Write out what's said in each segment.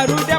Barulho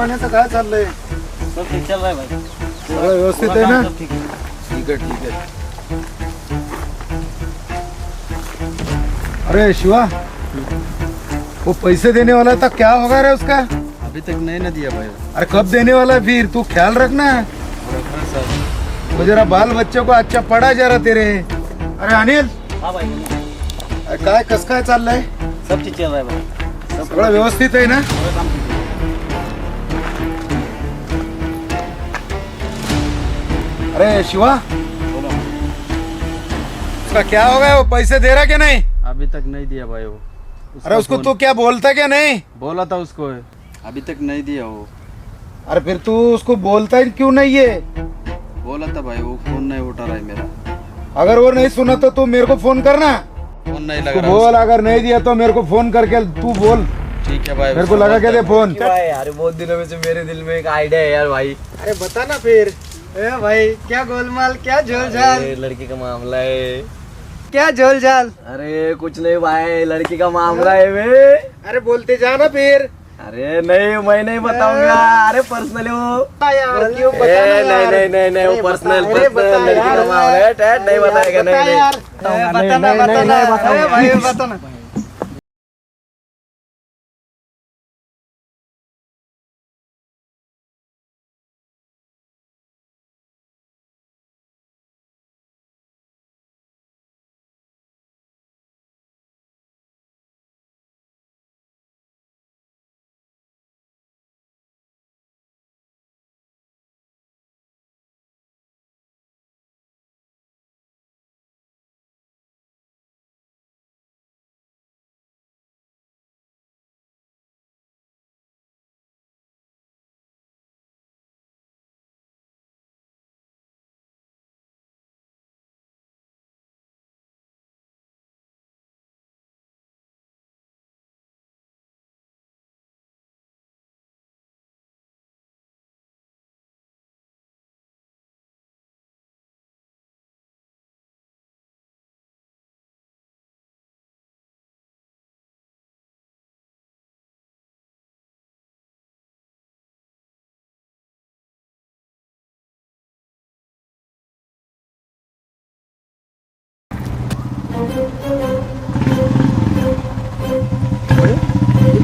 पाण्याचं काय चाललंय? सब ठीक चल रहा है भाई. सगळं व्यवस्थित आहे ना? ठीक है ठीक है ठीक है अरे शिवा. वो पैसे देने वाला था क्या होगा रे उसका? अभी तक नहीं ना दिया भाई। अरे कब देने वाला है फिर? तू ख्याल रखना। वो जरा बाल बच्चों को अच्छा पढ़ा जरा तेरे। अरे अनिल। हाँ भाई। अरे काय कस काय चाललंय? सब ठीक चल रहा है भाई। सगळं व्यवस्थित आहे ना? अरे शिवा। उसका क्या होगा वो पैसे दे रहा क्या नहीं? अभी तक नहीं दिया भाई वो। अरे उसको तू क्या बोलता क्या नहीं? बोला था उसको। अभी तक नहीं दिया वो। अरे फिर तू उसको बोलता ही क्यों नहीं है? बोला था भाई वो फ़ोन नहीं उठा रहा है मेरा। अगर वो नहीं सुना तो तू मेरे को फ़ोन करना। फ़ोन नहीं लग रहा बोल अगर नहीं दिया तो मेरे को फ़ोन करके तू बोल। ठीक है भाई मेरे को लगा के दे। फ़ोन? अरे बहुत दिनों में से मेरे दिल में एक आइडिया है यार भाई। अरे बता ना फिर। ए भाई क्या गोलमाल क्या झोल झाल अरे लड़की का मामला है। क्या झोल झाल अरे कुछ नहीं भाई लड़की का मामला है वे। अरे बोलते जा ना फिर। अरे नहीं मैं नहीं बताऊंगा। अरे पर्सनल वो बता यार क्यों ए, बता ना नहीं यार। नहीं नहीं नहीं वो पर्सनल बता, अरे बता पर्सनल लड़की का यार। मामला है। टैट नहीं बताएगा बता नहीं यार। नहीं ए, बता ना बता ना ए, भाई बता ना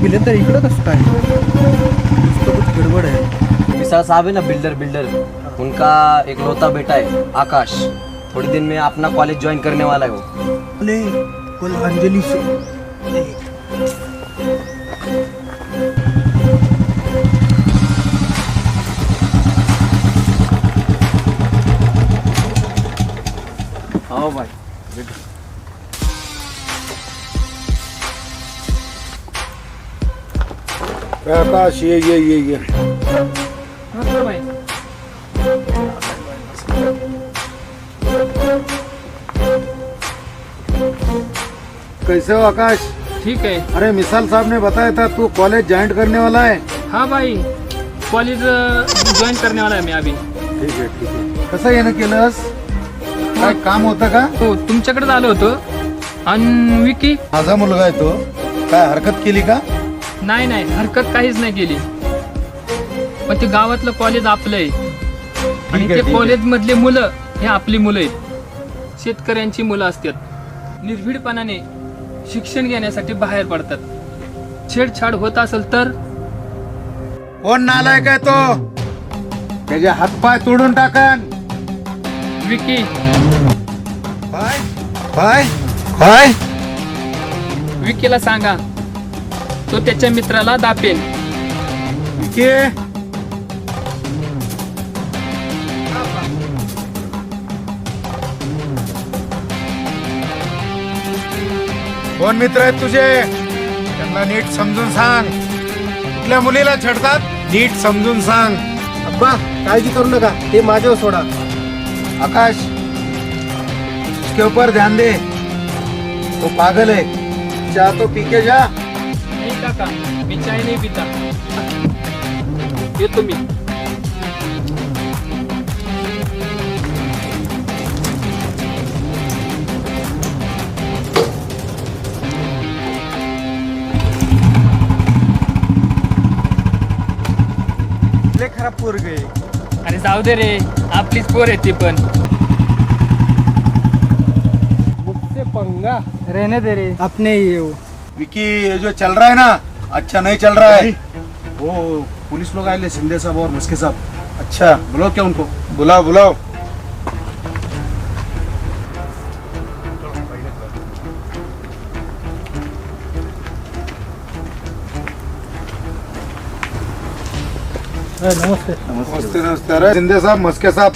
बिलें तर इकडं कसं काय गडबड है विशाल साहब है ना बिल्डर बिल्डर. उनका एक लौता बेटा है आकाश. थोड़ी दिन में अपना कॉलेज ज्वाइन करने वाला है वो. अरे कल अंजलि से भाई. ए, आकाश ये ये ये ये कैसे हो आकाश? ठीक है। अरे मिसाल साहब ने बताया था तू कॉलेज ज्वाइन करने वाला है। हाँ भाई कॉलेज जॉईन करने वाला आहे मी अभी। ठीक आहे ठीक आहे कसं येणं केलंस? काय काम होतं का? हो तुमच्याकडे आलो होतो. आणि विकी? माझा मुलगा आहे तो. काय हरकत केली का? नाही नाही हरकत काहीच नाही केली. पण ते गावातलं कॉलेज आपलं आहे आणि ते कॉलेज मधले मुलं हे आपली मुलं आहेत. शेतकऱ्यांची मुलं असतात. निर्भीडपणाने शिक्षण घेण्यासाठी बाहेर पडतात. छेडछाड होत असेल तर? कोण नालाय काय तो? त्याचे हातपाय तोडून टाकन. विकी. काय काय काय विकीला सांगा. तो त्याच्या मित्राला दापेल कोण मित्र आहेत तुझे? त्यांना नीट समजून सांग. कुठल्या मुलीला छेडतात? नीट समजून सांग. अब्बा काळजी करू नका. ते माझ्यावर सोडा. आकाश उसके ऊपर ध्यान दे. वो पागल है चाह तो पी के जा. नाही काका मी चाय नाही पिता येतो मी. लय खराब पोरग आहे. अरे जाऊ दे रे आपलीच पोर आहे ती पण. मुझसे पंगा. रहने दे रे अपने ही है वो विकी ये जो चल रहा है ना अच्छा नहीं चल रहा है। वो पुलिस लोग आए सिंधे साहब और मुस्के साहब। अच्छा बुलाओ क्या उनको? बुलाओ बुलाओ। नमस्ते। नमस्ते नमस्ते। अरे साहब मुस्के साहब।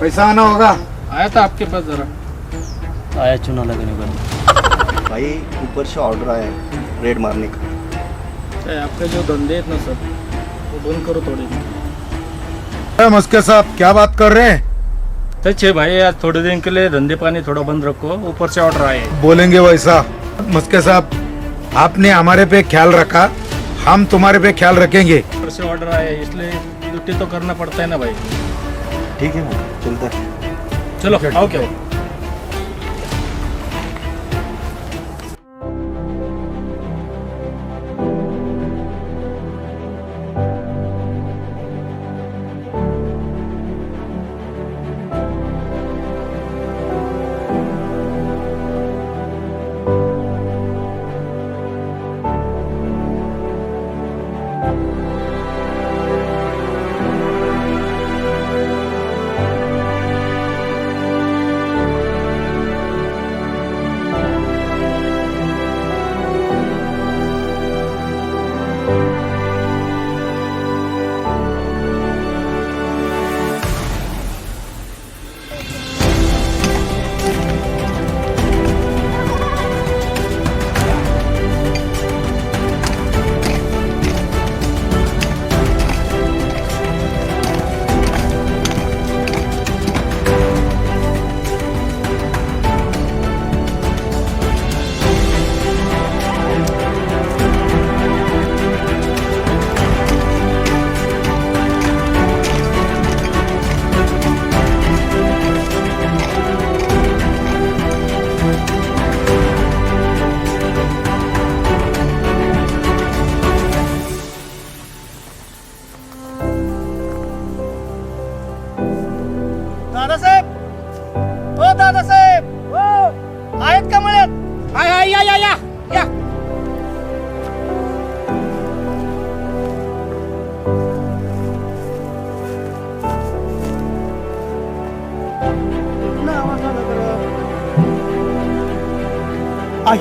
कैसा आना होगा। आया था आपके पास जरा। आया चुना लगने का भाई ऊपर से ऑर्डर आया है रेड मारने का। आपके जो धंधे हैं ना सर वो बंद करो थोड़े. अरे मुस्के साहब क्या बात कर रहे हैं? सच है भाई आज थोड़े दिन के लिए धंधे पानी थोड़ा बंद रखो ऊपर से ऑर्डर आए बोलेंगे वैसा मुस्के साहब आपने हमारे पे ख्याल रखा हम तुम्हारे पे ख्याल रखेंगे। ऊपर से ऑर्डर आए इसलिए ड्यूटी तो करना पड़ता है ना भाई. ठीक है भाई चलता है। चलो आओ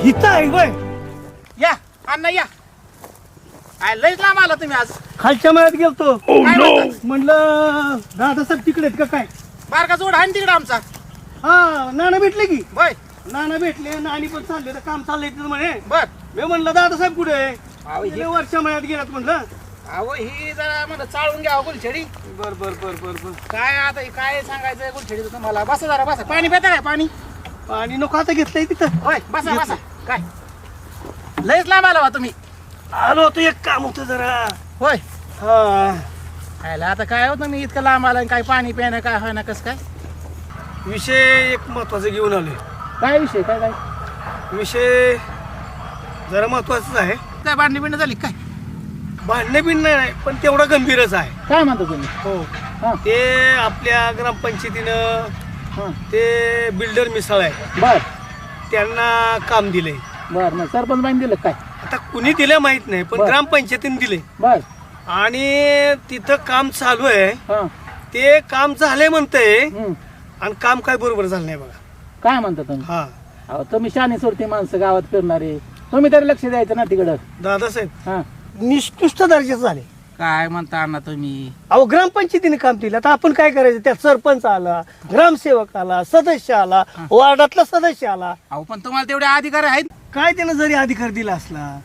हिता आहे वय. या अण्णा या. काय लयच लांब आला तुम्ही आज. खालच्या मळ्यात गेलतो. म्हणलं दादासाहेब तिकडे आहेत का काय? बारका जोड आहे ना तिकडे आमचा. हा नाना भेटले की. बर नाना भेटले नानी पण चालले तर काम चाललंय तिथं म्हणे. बर. मी म्हणलं दादासाहेब कुठे आहे? वर्षा मळ्यात गेलात म्हणलं. अहो ही जरा म्हणलं चाळून घ्या गुलछेडी. बर बर बर बर बर. काय आता हे काय सांगायचं गुलछेडी तुम्हाला? बसा जरा बसा. पाणी पिता काय पाणी? पाणी नको आता घेतलंय तिथं. होय बसा बसा. काय? लयच लांब आला बा तुम्ही. आलो होतो एक काम होतं जरा. होय. हा. खायला आता काय होतं मी इतकं लांब आलं आणि काय पाणी प्यायनं काय होय ना कसं काय? विषय एक महत्त्वाचा घेऊन आलोय. काय विषय काय काय? विषय जरा महत्वाचाच आहे. काय भांडणी बिंड झाली काय? भांडणे बिंडणे नाही पण तेवढा गंभीरच आहे. काय म्हणता तुम्ही? हो. हा. ते आपल्या ग्रामपंचायतीनं हा. ते बिल्डर मिसळ आहे. बर. त्यांना काम दिलंय. बर मग सरपंच बाईन दिलं काय? आता कुणी दिले माहीत नाही पण ग्रामपंचायतीने दिले बर. आणि तिथं काम चालू आहे. हा. ते काम झालंय म्हणतंय. हम्म. आणि काम काय बरोबर झालं नाही बघा. काय म्हणता तुम्ही? हा. अहो तुम्ही शाने सोडते माणसं गावात फिरणारे. तुम्ही तरी लक्ष द्यायचं ना तिकडं. दादासाहेब हा. निष्कृष्ट दर्जाचे झाले. काय म्हणता अण्णा तुम्ही? अहो ग्रामपंचायतीने काम दिलं आता आपण काय करायचं? त्यात सरपंच आला ग्रामसेवक आला सदस्य आला वार्डातला सदस्य आला. अहो पण तुम्हाला तेवढे अधिकार आहेत? काय त्यानं जरी अधिकार दिला असला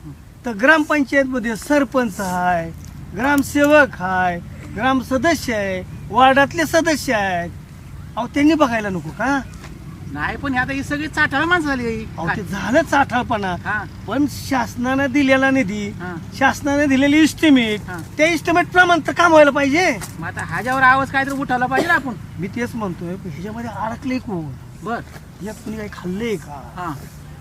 तर ग्रामपंचायत मध्ये सरपंच आहे ग्रामसेवक आहे ग्राम सदस्य आहे वार्डातले सदस्य आहेत. अहो त्यांनी बघायला नको का? नाही पण आता ही सगळी चाटाळ माणसं झाली अहो ते झालं चाठाळपणा हा. पण शासनानं दिलेला निधी हा. शासनाने दिलेली इस्टिमेट हा. त्या इस्टिमेट प्रमाणे तर काम व्हायला पाहिजे. मग आता ह्याच्यावर आवाज काहीतरी उठायला पाहिजे ना आपण. मी तेच म्हणतोय पण ह्याच्यामध्ये अडकले कोण? बर. यात कुणी काही खाल्लंय का? हा.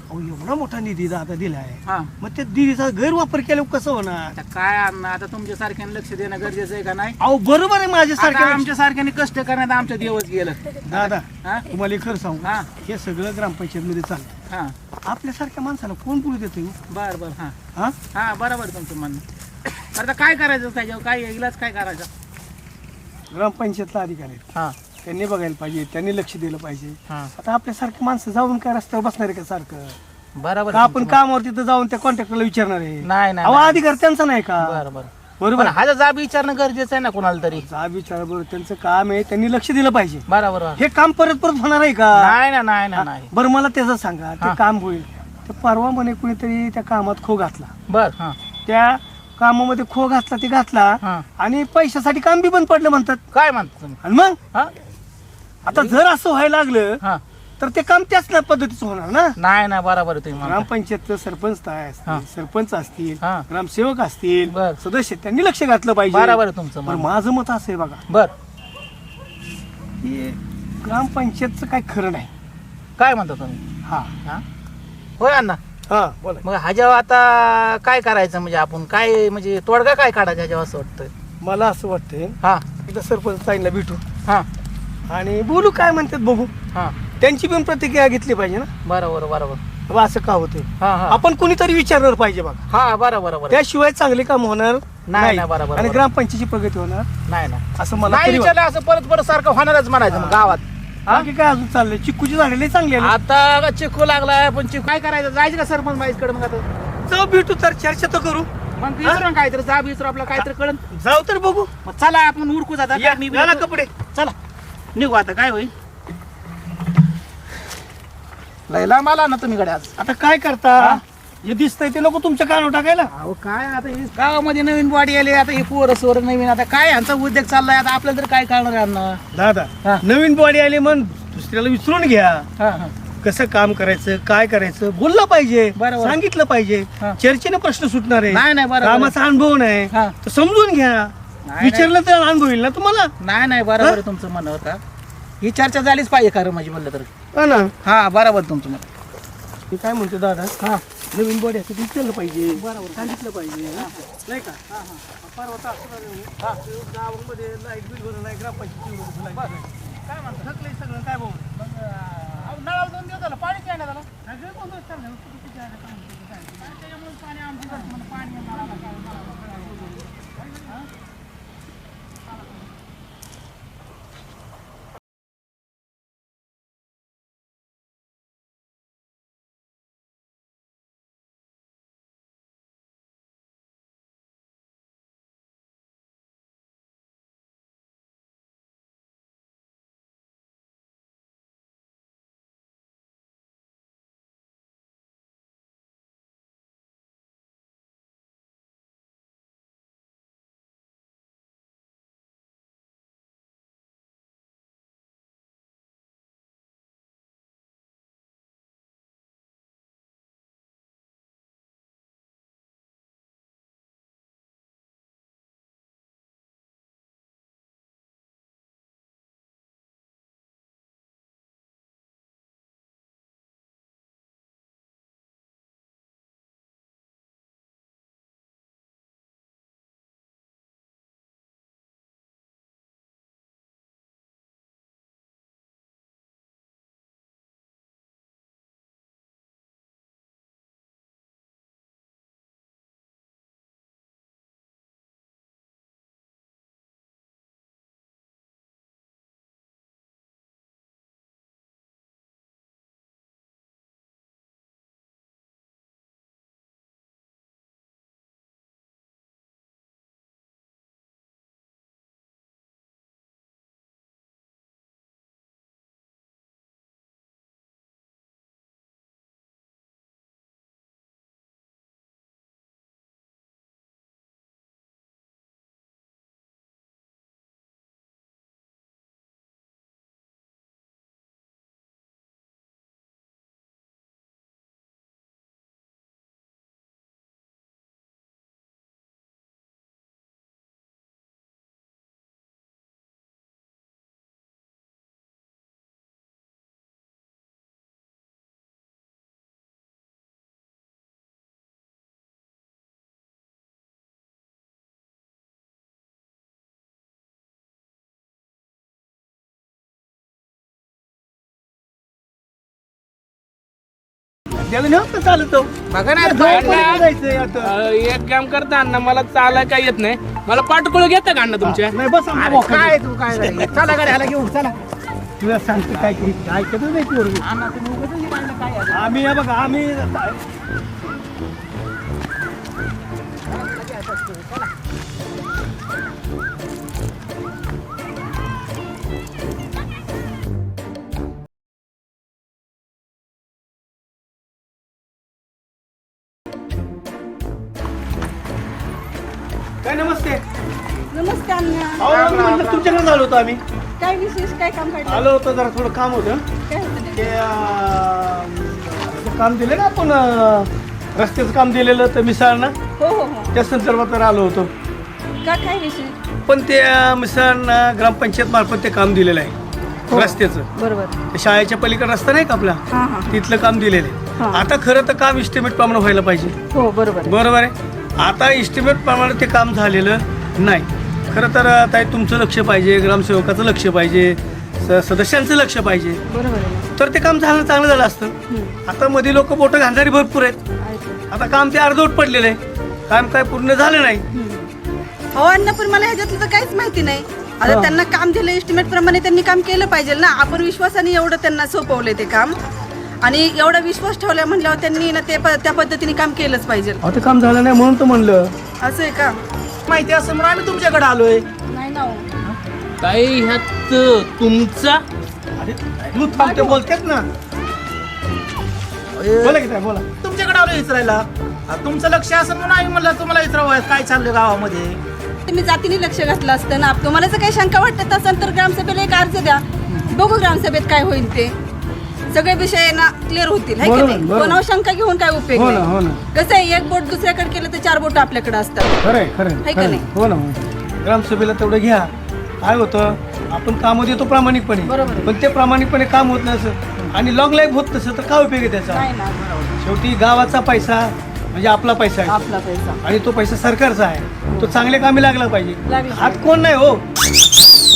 अहो एवढा मोठा निधी आता दिलाय. हा. मग त्या निधीचा गैरवापर केल्यावर कसं होणार? आता काय अण्णा आता तुमच्या सारख्याने लक्ष देणं गरजेचं आहे का नाही? अहो बरोबर आहे आता माझ्यासारख्या आमच्या सारख्याने कष्ट करण्यात आमचं दिवस गेलं. दादा हा? तुम्हाला एक खरं सांगू. हा. हे सगळं ग्रामपंचायत मध्ये चाललं हा. आपल्यासारख्या माणसाला कोण बोलू देतो बर बर हा. हा? हा बरोबर तुमचं म्हणणं. बरं आता काय करायचं त्याच्यावर? काय इलाज काय करायचा? ग्रामपंचायतला अधिकारी. हा. त्यांनी बघायला पाहिजे त्यांनी लक्ष दिलं पाहिजे. हा. आता आपल्यासारखी माणसं जाऊन काय रस्त्यावर बसणार आहे का सारखं? बरोबर का आपण कामावर तिथं जाऊन त्या कॉन्ट्रॅक्टरला विचारणार आहे? नाही नाही अधिकार त्यांचा नाही का? बरं बरं. बरोबर पण हा जाब विचारणं गरजेचं आहे ना कोणाला तरी? जा विचार बरोबर त्यांचं काम आहे त्यांनी लक्ष दिलं पाहिजे. बरोबर हे काम परत परत होणार आहे का? नाही ना नाही ना नाही. बरं मला त्याचं सांगा ते हा. काम होईल. तर परवा म्हणे कुणीतरी त्या कामात खो घातला. बर हा. त्या कामामध्ये खो घातला ते घातला हा. आणि पैशासाठी काम बी बंद पडलं म्हणतात. काय म्हणता तुम्ही? आणि मग? हा? आता जर असं व्हायला लागलं हा. तर ते काम त्याच ना पद्धतीचं होणार ना? नाही ना बरोबर आहे तुम्ही. ग्रामपंचायतचं सरपंच काय हा. असतील सरपंच असतील हा. ग्रामसेवक असतील बर. सदस्य त्यांनी लक्ष घातलं पाहिजे. बरोबर आहे तुमचं पण म्हणणं. माझं मत असं आहे बघा. बर. की ग्रामपंचायतचं काय खरं नाही. काय म्हणता तुम्ही? हा. हा? होय अण्णा? हा बोला. मग ह्याच्यावर आता काय करायचं म्हणजे आपण? काय म्हणजे तोडगा काय काढायचा ह्याच्यावर असं वाटतंय? मला असं वाटतंय हा. एकदा सरपंच ताईंना भेटू. हा. आणि बोलू काय म्हणतात बघू. हा. त्यांची पण प्रतिक्रिया घेतली पाहिजे ना. बरोबर बरोबर. बाबा असं का होते हा हा. आपण कोणीतरी विचारणार पाहिजे बघा. हा बरोबर बरोबर. त्याशिवाय चांगले काम होणार नाही, नाही, बरोबर, आणि बरोबर. ग्रामपंचायतीची प्रगती होणार नाही ना असं मला नाही तरी विचारलं असं परत परत सारखं होणारच म्हणायचं मग गावात. बाकी काय अजून चाललंय? चिक्कूची झाडे लय चांगली आहे आता चिकू लागलाय पण चिकू काय करायचं? जायचं का सरपंच बाईकडे मग आता? जाऊ भेटू तर चर्चा तर करू. मग विचारू ना काहीतरी जा विचारू आपलं काहीतरी कळन. जाऊ तर बघू. मग चला आपण उरकू जाता. या, मी घाला कपडे. चला. निघू आता काय होईल? लयला मला ना तुम्ही कडे आज. आता काय करता? हे? दिसतंय ते नको तुमच्या कानावर टाकायला? अहो काय आता हे गावामध्ये नवीन बॉडी आली आता हे पोरं सोर नवीन आता काय यांचा उद्योग चाललाय? आता आपल्याला तर काय आहे अण्णा दादा हा. नवीन बॉडी आली मग दुसऱ्याला विचारून घ्या. हा हा. कसं काम करायचं काय करायचं बोललं पाहिजे बरोबर. सांगितलं पाहिजे. हा. चर्चेने प्रश्न सुटणार आहे. नाही नाही बरोबर. कामाचा अनुभव नाही. हा. तर समजून घ्या. विचारलं तर अनुभव येईल ना तुम्हाला? नाही नाही बरोबर आहे तुमचं म्हणणं होता. ही चर्चा झालीच पाहिजे खरं म्हणजे म्हणलं तर. हा ना? हा बरोबर तुमचं म्हणणं. मी काय म्हणतो दादा? हा नवीन बॉडी असं विचारलं पाहिजे. बरोबर. सांगितलं पाहिजे. नाही का? परवा तर असं झालं, हा, ते गावामध्ये लाइट बिल भरलं नाही ग्रामपंचायत काय म्हणतो? थकलंय सगळं. काय भाऊ? नळाला दोन दिवस झालं. पाणी काय नाही झालं. सगळं. त्याच्यामुळे पाणी आमचं पाणी नळाला काय- त्याला नव्हतं चालत तो. बघा ना जायचं जायचंय आता. एक काम करता अण्णा मला चालाय काय येत नाही मला पाठकुळ घेता का अण्णा तुमच्या नाही बस. काय तू काय झालं? चला गाडी ह्याला घेऊन चला तुला सांगतो काय की ऐकतच नाही पोरगी. अण्णा तुम्ही उगाचच हे पाहिलं काय आहे? आम्ही हे बघा आम्ही काय नमस्ते? नमस्ते अण्णा. अहो, आम्ही म्हणलं तुमच्याकडे आलो होतो आम्ही. काय विशेष काय काम काढलं? आलो होतो जरा थोडं काम होतं. काय होतं नेमकं? ते अं, ते काम दिलं ना आपण अं, रस्त्याचं काम दिलेलं तर मिसळनं. हो हो हो. त्या संदर्भात तर आलो होतो. का काय विशेष? पण ते मिसळनं ग्रामपंचायत मार्फत ते काम दिलेलं आहे रस्त्याचं. बरोबर. ते शाळेच्या पलीकडे रस्ता नाही का आपला? हा हा. तिथलं काम दिलेलं हा. आहे आता खरं तर काम इस्टिमेट प्रमाणे व्हायला पाहिजे. हो बरोबर बरोबर आहे? आता इस्टिमेट प्रमाणे ते काम झालेलं नाही. खरं तर आता तुमचं लक्ष पाहिजे ग्रामसेवकाचं लक्ष पाहिजे स- सदस्यांचं लक्ष पाहिजे. बरोबर आहे. ना. तर ते काम झालं चांगलं झालं असतं. आता मध्ये लोक बोटं घालणारी भरपूर आहेत. ऐकलं. आता काम ते अर्धवट पडलेलं आहे. काम काय पूर्ण झालं नाही. हो अण्णा पण मला ह्याच्यातलं तर काहीच माहिती नाही. आता त्यांना काम दिलं एस्टिमेट प्रमाणे त्यांनी काम केलं पाहिजे ना. आपण विश्वासाने एवढं त्यांना सोपवलंय ते काम. आणि एवढा विश्वास ठेवला म्हणल्यावर त्यांनी ना ते प- त्या पद्धतीने काम केलंच पाहिजे. अहो ते काम झालं नाही म्हणून तर म्हणलं. असं आहे का? माहिती असं म्हणून आम्ही तुमच्याकडे आलोय. नाही ना हो. काही ह्यात तुमचा? अरे तू थांबते बोलतेस ना. बोला की काय बोला. तुमच्याकडे आलो इचरायला. आ, तुमचं लक्ष असं म्हणून आम्ही म्हणलं तुम्हाला इचरावं काय चाललं गावामध्ये? तुम्ही जातीने लक्ष घातलं असतं ना. तुम्हाला जर काही शंका वाटत असेल तर ग्रामसभेला एक अर्ज द्या. बघू ग्रामसभेत काय होईल ते. सगळे विषय ना क्लिअर होतील है की बरोबर, नाही बरोबर. कोणावर शंका घेऊन काय उपयोग हो ना नाही हो ना कसं आहे एक बोट दुसऱ्याकडे केलं तर चार बोट आपल्याकडे असतात खरंय है का. नाही? हो ना हो ना. ग्रामसभेला तेवढं घ्या काय होतं आपण कामं देतो प्रामाणिकपणे आहे. पण ते प्रामाणिकपणे काम होत नसं आणि लॉंग लाईफ होत नसं तर काय उपयोग आहे त्याचा नाही ना शेवटी गावाचा पैसा म्हणजे आपला पैसा आहे. आपला पैसा. आणि तो पैसा सरकारचा आहे. तो चांगल्या कामी लागला पाहिजे. लागला हात कोण नाही हो.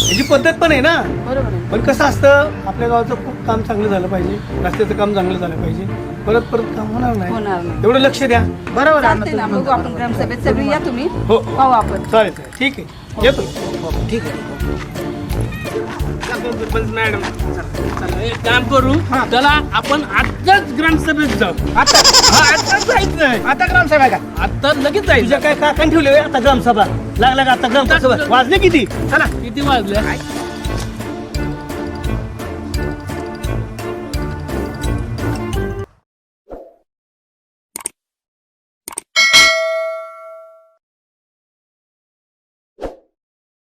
याची पद्धत पण आहे ना. बरोबर आहे. पण कसं असतं आपल्या गावाचं खूप काम चांगलं झालं पाहिजे. रस्त्याचं काम चांगलं झालं पाहिजे. परत परत काम होणार नाही. होणार नाही. एवढं लक्ष द्या. बरोबर आहे. चालते ना. बघू आपण ग्रामसभेत. सगळी या तुम्ही. हो. पाहू आपण. चालेल चालेल. ठीक आहे. येतो. ठीक आहे. मॅडम चला एक काम करू चला आपण आताच ग्रामसभेत जाऊ आता हा, आताच जायचंय आता ग्रामसभा आहे का? आता लगेच जायचं तुझ्या काय काकान ठेवले होय? आता ग्रामसभा. लागला का आता ग्रामसभा? वाजले किती? चला. किती वाजले?